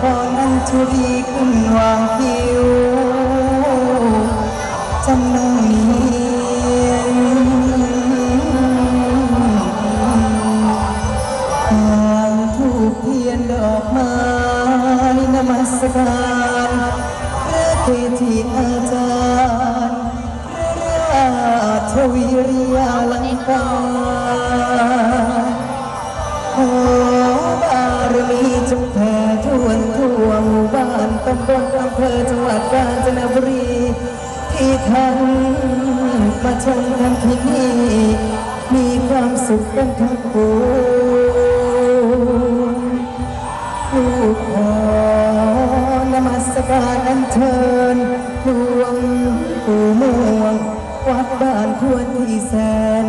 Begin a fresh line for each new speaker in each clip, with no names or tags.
พรอัญชุรีขึ้นวางคิ้วจำนองนียนทางทูกเทียนดอกไม้นมัสการพระเกจิอาจารย์พระราชวิริยาลังกา มีจงแผ่ทั่วทั่วหมู่บ้านตำบลอำเภอจังหวัดกาญจนบุรี ที่ท่านมาชมกันที่นี่ มีความสุขกันทั้งปวงลูกขอนมัสการอัญเชิญหลวงปู่ม่วง วัดบ้านควรที่แสน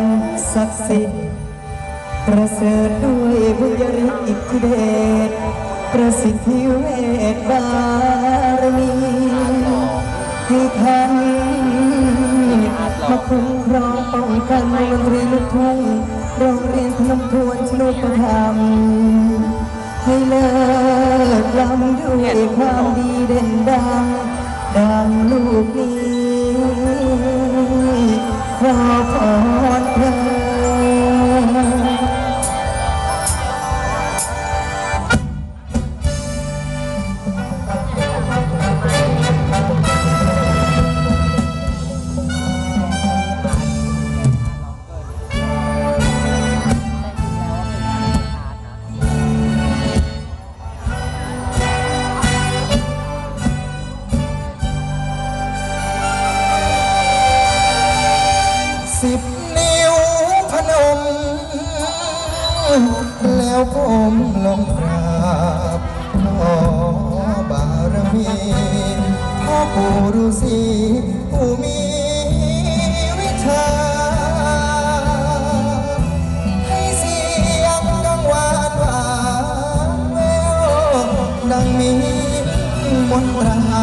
ศักดิ์สิทธิ์ ประเสริฐด้วยบุญญาฤทธิ์อิทธิเดชประสิทธิเวทบารมีให้ท่านมาคุ้มครองป้องกันโรงเรียนลูกทุ่งโรงเรียนพนมทวนชนุปธรรมให้เลิศล้ำด้วยความดีเด่นดังดังลูกนี้ ผมลงกราบขอบารมีพ่อปู่ฤาษีผู้มีวิชา ให้เสียงกังวานหวานแววดังมีมนตรา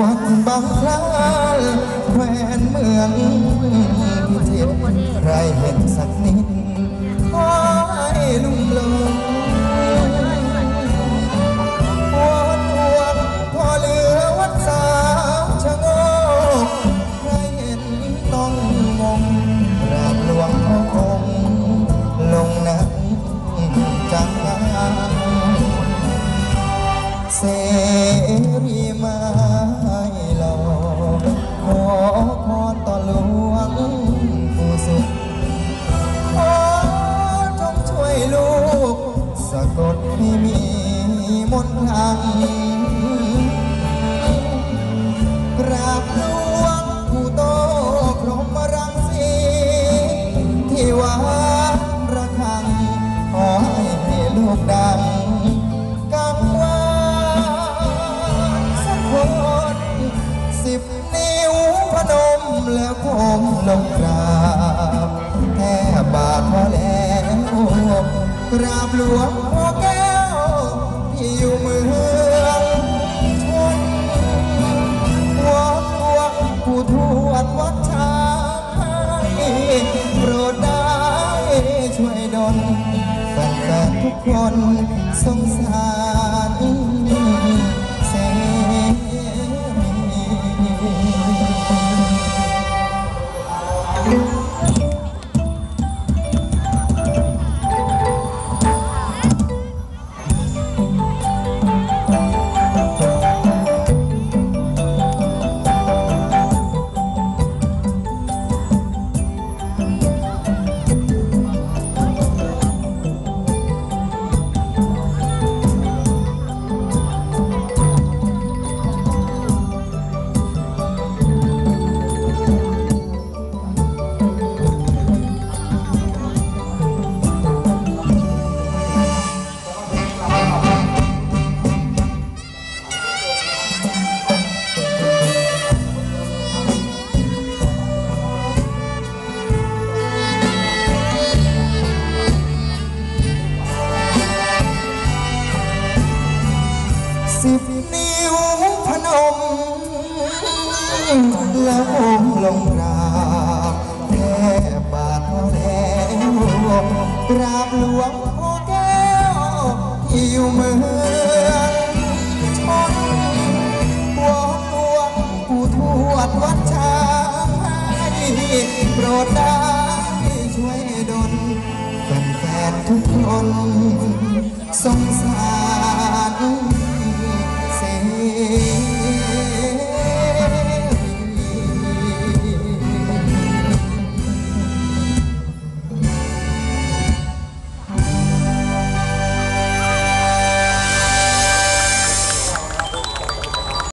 วัดบางคลานแควนเมืองพิจิตรใครเห็นสักนิด บหลวงพ่อแก้วที่อยู่เมืองชนวัดหลวงผู้ทวดวัดช้างโปรดได้ช่วยดลแฟนๆทุกคนสงสาร แล้วองลงกราบแทบบาทแลวกราบหลวงพ่อแก้วที่อยู่เมืองชนหลวงหลวงปู่ทวดวัดช้างให้โปรดได้ช่วยดลแฟนๆทุกคน